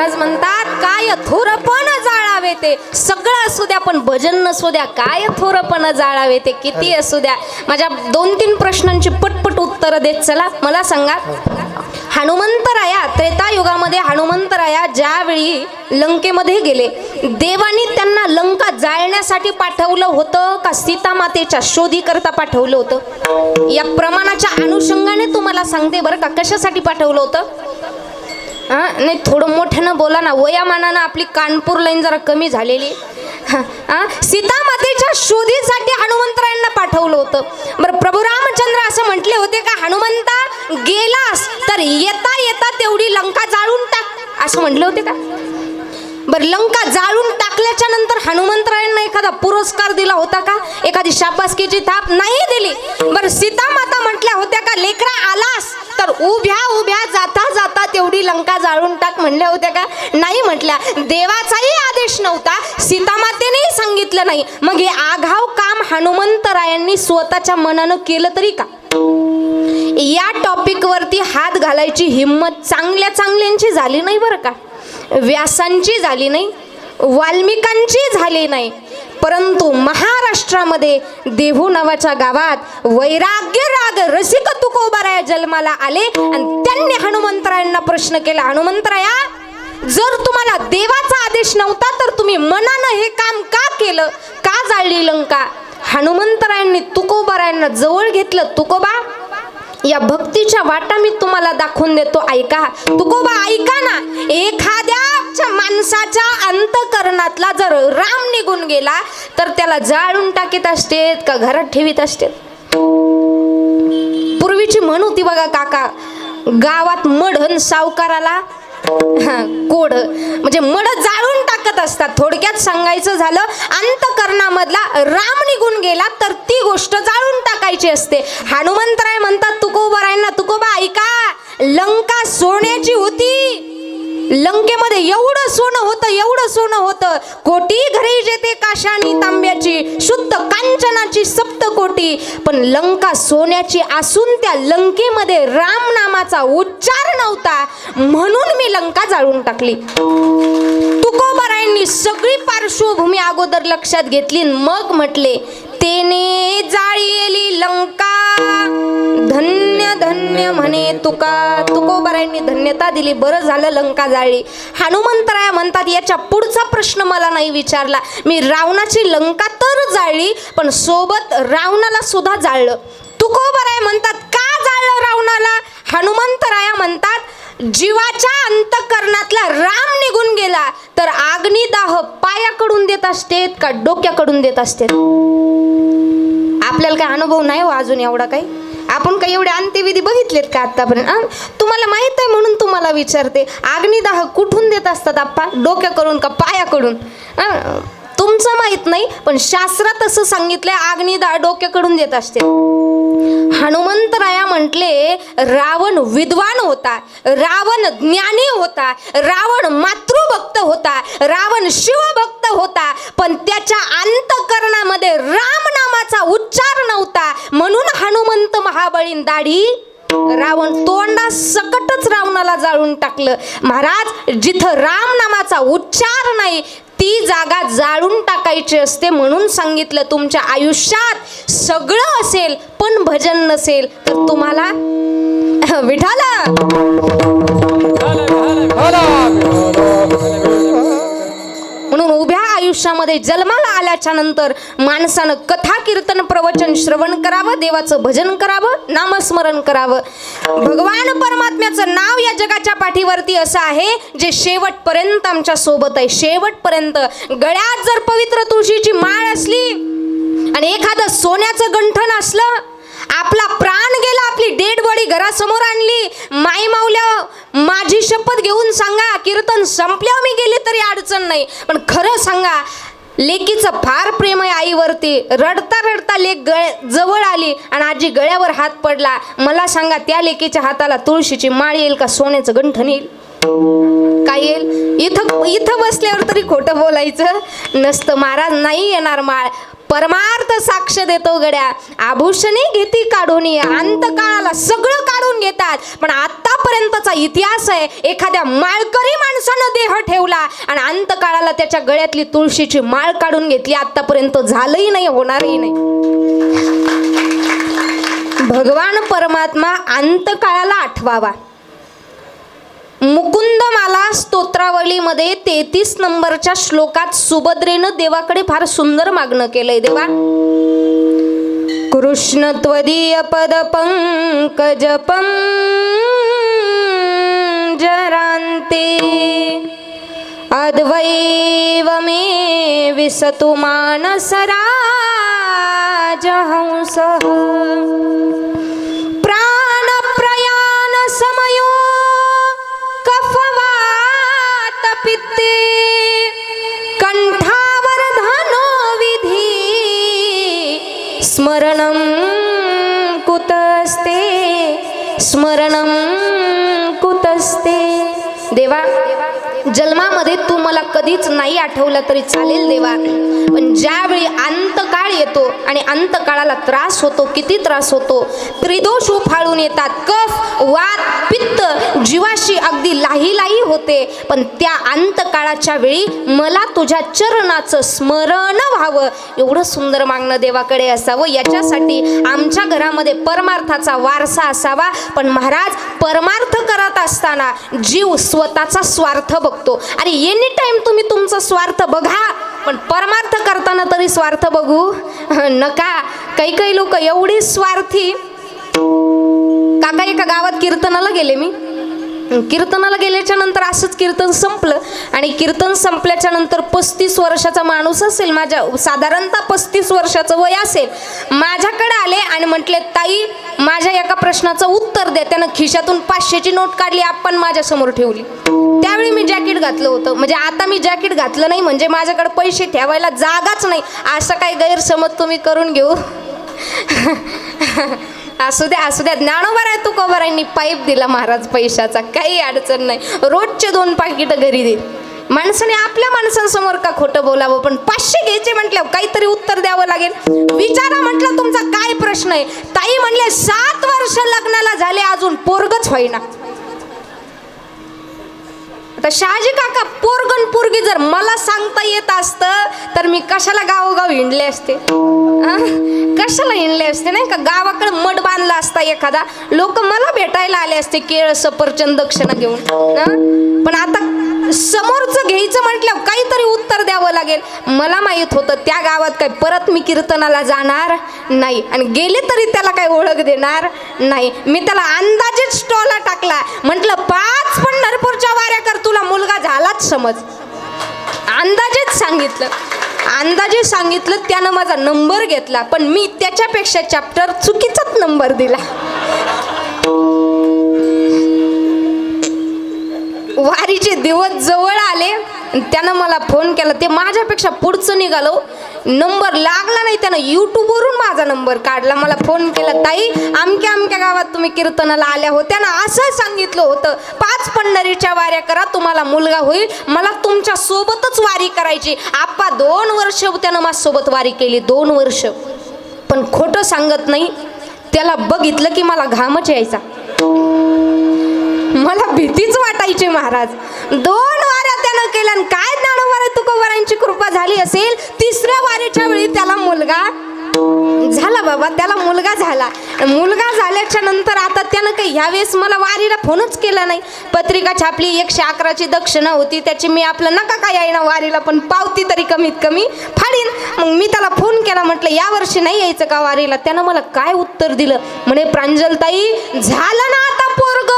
महाराज म्हणतात काय थोरपण जाळावे ते. सगळं असू द्या पण भजन नसू द्या काय थोरपण जाळावे ते? किती असू द्या. माझ्या दोन तीन प्रश्नांची पटपट उत्तरं देत चला. मला सांगा हनुमंतराया त्रेतायुगामध्ये हनुमंतराया ज्यावेळी लंकेमध्ये गेले देवानी त्यांना लंका जाळण्यासाठी पाठवलं होतं का सीतामातेच्या शोधीकरता पाठवलं होतं? या प्रमाणाच्या अनुषंगाने तुम्हाला सांगते बरं का कशासाठी पाठवलं होतं? हा? नाही थोडं मोठ्यानं बोला ना. वयामानानं आपली कानपूर लाईन जरा कमी झालेली. हा हा? सीतामातेच्या शोधीसाठी हनुमंतरायांना पाठवलं होतं. बरं प्रभू रामचंद्र असं म्हटले होते का हनुमंता गेलास तर येता येता तेवढी लंका जाळून टाक. असं म्हटले होते का? बरं लंका जाळून टाकल्याच्या नंतर हनुमंतरायांना एखादा पुरस्कार दिला होता का? एखादी शाबासकीची थाप नाही दिली. बरं सीता माता म्हटल्या होत्या का लेकरा आलास. तर उभ्या उभ्या जाता जाता तेवढी लंका जाळून टाक म्हणल्या होत्या का? नाही म्हटल्या. देवाचाही आदेश नव्हता. सीतामातेनेही सांगितलं नाही. मग हे आघाव काम हनुमंतरायांनी स्वतःच्या मनानं केलं तरी का? या टॉपिकवरती हात घालायची हिंमत चांगल्या चांगल्यांची झाली नाही बरं का? व्यासांची झाली नाही वाल्मिकांची झाली नाही परंतु महाराष्ट्रामध्ये देहू नावाच्या गावात वैराग्य राग रसिक तुकोबाराया जन्माला आले. आणि त्यांनी हनुमंतरायांना प्रश्न केला हनुमंतराया जर तुम्हाला देवाचा आदेश नव्हता तर तुम्ही मनानं हे काम का केलं? का जाळली लंका? हनुमंतरायांनी तुकोबारायांना जवळ घेतलं. तुकोबा या भक्तीच्या वाटा मी तुम्हाला दाखवून देतो ऐका. तुकोबा ऐका ना. एखाद्या माणसाच्या अंतकरणातला जर राम निघून गेला तर त्याला जाळून टाकीत असतेत का घरात ठेवीत असतेत? पूर्वीची म्हण होती बघा काका गावात मढन सावकाराला हा, कोड म्हणजे मड जाळून टाकत असतात. थोडक्यात सांगायचं झालं अंतकरणामधला राम निघून गेला तर ती गोष्ट जाळून टाकायची असते. हनुमंतराय म्हणतात तुकोबरायांना तुकोबा ऐका लंका सोन्याची होती. लंकेमध्ये एवढं सोनं होतं एवढं सोनं होतं. कोटी घरी जेते काशानी तांब्याची शुद्ध कांचनाची सप्त कोटी. पण लंका सोन्याची असून त्या लंकेमध्ये राम नामाचा उच्चार नव्हता. म्हणून मी लंका जाळून टाकली. तुकोबारायांनी सगळी पार्श्वभूमी अगोदर लक्षात घेतली मग म्हटले तेने जाळी लंका धन्य धन्य म्हणे तुका. तुकोबारायांनी धन्यता दिली. बरं झालं लंका जाळली हनुमंतराया म्हणतात याच्या पुढचा प्रश्न मला नाही विचारला. मी रावणाची लंका तर जाळली पण सोबत रावणाला सुद्धा जाळलं. तुकोबराय म्हणतात का जाळलं रावणाला? हनुमंतराया म्हणतात जीवाच्या अंतकरणातला राम निघून गेला. तर अग्निदाह पायाकडून देत असतेत का डोक्याकडून देत असते आपल्याला काही अनुभव नाही हो अजून एवढा काही. आपण काही एवढे अंत्यविधी बघितलेत का आतापर्यंत तुम्हाला माहीत आहे म्हणून तुम्हाला विचारते. अग्निदाह कुठून देत असतात आप्पा? डोक्याकडून का पायाकडून? तुमचं माहीत नाही पण शास्त्रात असं सांगितलंय अग्निदाह डोक्याकडून देत असते. हनुमंतराया म्हटले रावण विद्वान होता रावण ज्ञानी होता रावण मातृभक्त होता रावण शिवभक्त होता पण त्याच्या अंतकरणामध्ये राम नामाचा उच्चार नव्हता. म्हणून हनुमंत महाबळीन दाढी रावण तोंडा सकटच रावणाला जाळून टाकलं. महाराज जिथं राम नामाचा उच्चार नाही ती जागा जाळून टाकायची असते म्हणून सांगितलं तुमच्या आयुष्यात सगळं असेल पण भजन नसेल तर तुम्हाला विठाला म्हणून उभ्या आयुष्यामध्ये जन्माला आल्याच्यानंतर माणसानं कथा कीर्तन प्रवचन श्रवण करावं देवाचं भजन करावं नामस्मरण करावं. भगवान परमात्म्याचं नाव या जगाच्या पाठीवरती असं आहे जे शेवटपर्यंत आमच्यासोबत आहे. शेवटपर्यंत गळ्यात जर पवित्र तुळशीची माळ असली आणि एखादं सोन्याचं गंठन असलं आपला प्राण डेड बॉडी घरासमोर आणली. माई माऊल्या माझी शपथ घेऊन सांगा कीर्तन संपल्यावर मी गेले तरी अडचण नाही. पण खरं सांगा लेकीचं फार प्रेम आहे आईवरती. रडता रडता लेक गळ जवळ आली आणि आजी गळ्यावर हात पडला. मला सांगा त्या लेकीच्या हाताला तुळशीची माळ येईल का सोन्याचं गंठण येईल? काय येईल? इथं इथं बसल्यावर तरी खोटं बोलायचं. नसतं महाराज नाही येणार माळ. परमार्थ साक्ष देतो गड्या. आभूषणे घेती काढून अंत काळाला सगळं काढून घेतात. पण आतापर्यंतचा इतिहास आहे एखाद्या माळकरी माणसानं देह ठेवला आणि अंत काळाला त्याच्या गळ्यातली तुळशीची माळ काढून घेतली. आतापर्यंत झालंही नाही होणारही नाही. भगवान परमात्मा अंतकाळाला आठवावा. मुकुंदमाला स्तोत्रावलीमध्ये तेहतीस नंबरच्या श्लोकात सुभद्रेनं देवाकडे फार सुंदर मागणं केलंय देवा. कृष्ण त्वदीय पद पंकज जरांते. अद्वैव मे विसतु मानसराजहंसः. कफवात पित्ते कंठावरधनो विधी स्मरणं कुतस्ते स्मरणं तू मला कधीच नाही आठवलं तरी चालेल देवा. पण ज्यावेळी अंतकाळ येतो आणि अंतकाळाला त्रास होतो किती त्रास होतो त्रिदोष उफाळून येतात. कफ वात पित्त जीवाशी अगदी लाही लाही होते. पण त्या अंतकाळाच्या वेळी मला तुझ्या चरणाचं स्मरण व्हावं. एवढं सुंदर मागणं देवाकडे असावं. याच्यासाठी आमच्या घरामध्ये परमार्थाचा वारसा असावा. पण महाराज परमार्थ करत असताना जीव स्वतःचा स्वार्थ बघतो. आणि एनी टाइम तुम्ही तुमचा स्वार्थ बघा पण परमार्थ करताना तरी स्वार्थ बघू. नका. काही काही लोक एवढी स्वार्थी. काका एका गावात कीर्तनाला गेले मी. कीर्तनाला गेल्याच्यानंतर असंच कीर्तन संपलं. आणि कीर्तन संपल्याच्या नंतर पस्तीस वर्षाचा माणूस असेल माझ्या साधारणतः पस्तीस वर्षाचं वय असेल माझ्याकडे आले आणि म्हटले ताई माझ्या एका प्रश्नाचं उत्तर द्या. त्यानं खिशातून पाचशेची नोट काढली आपण माझ्यासमोर ठेवली. त्यावेळी मी जॅकेट घातलं होतं. म्हणजे आता मी जॅकेट घातलं नाही म्हणजे माझ्याकडे पैसे ठेवायला जागाच नाही. असं काही गैरसमज तुम्ही करून घेऊ? असू द्या असू द्या. ज्ञानोबर आहे तू कोबरांनी पाईप दिला महाराज पैशाचा. काही अडचण नाही. रोजचे दोन पाकिटं घरी दे. माणसाने आपल्या माणसांसमोर का खोटं बोलावं? पण पाचशे घ्यायचे म्हटल्यावर काहीतरी उत्तर द्यावं लागेल. विचारा म्हटलं तुमचा काय प्रश्न आहे? ताई म्हणले सात वर्ष लग्नाला झाले अजून पोरगच होईना. आता शहाजी काका पोरगण पोरगी जर मला सांगता येत असतं तर मी कशाला गावोगाव हिंडले असते? आ? कशाला हिंडले असते? नाही का? गावाकडे मठ बांधला असता एखादा. लोक मला भेटायला आले असते केळ सफरचंद दक्षिणा घेऊन. पण आता समोरचं घ्यायचं म्हटल्यावर काहीतरी उत्तर द्यावं लागेल. मला माहीत होतं त्या गावात काय परत मी कीर्तनाला जाणार नाही. आणि गेले तरी त्याला काही ओळख देणार नाही. मी त्याला अंदाजेच स्टॉला टाकला. म्हटलं पाच पंढरपूरच्या वाऱ्या कर तुला मुलगा झालाच समज. अंदाजेच सांगितलं. अंदाजे सांगितलं त्यानं माझा नंबर घेतला. पण मी त्याच्यापेक्षा चॅप्टर चुकीचाच नंबर दिला. वारीचे दिवस जवळ आले. त्यानं मला फोन केला. ते माझ्यापेक्षा पुढचं निघालो. नंबर लागला नाही त्यानं. यूट्यूबवरून माझा नंबर काढला. मला फोन केला ताई अमक्या अमक्या गावात तुम्ही कीर्तनाला आल्या होत्या ना असं सांगितलं होतं पाच पंढरीच्या वाऱ्या करा तुम्हाला मुलगा होईल. मला तुमच्या सोबतच वारी करायची. आप्पा दोन वर्ष त्यानं माझ्यासोबत वारी केली. दोन वर्ष. पण खोटं सांगत नाही. त्याला बघितलं की मला घामच यायचा. मला भीतीच वाटायची महाराज. दोन वाऱ्या त्यानं केल्या आणि काय ज्ञानोबारा तुकोबारांची कृपा झाली असेल? तिसऱ्या वारीच्या वेळी त्याला मुलगा झाला बाबा त्याला मुलगा झाला. मुलगा झाल्याच्यानंतर आता त्यानं काही ह्यावेळेस मला वारीला फोनच केला नाही. पत्रिका छापली एकशे अकराची दक्षिणा होती त्याची मी आपलं नका काय येईना वारीला पण पावती तरी कमीत कमी फाडीन. मग मी त्याला फोन केला म्हटलं या वर्षी नाही यायचं का वारीला? त्यानं मला काय उत्तर दिलं? म्हणे प्रांजलताई झालं ना आता पोरग.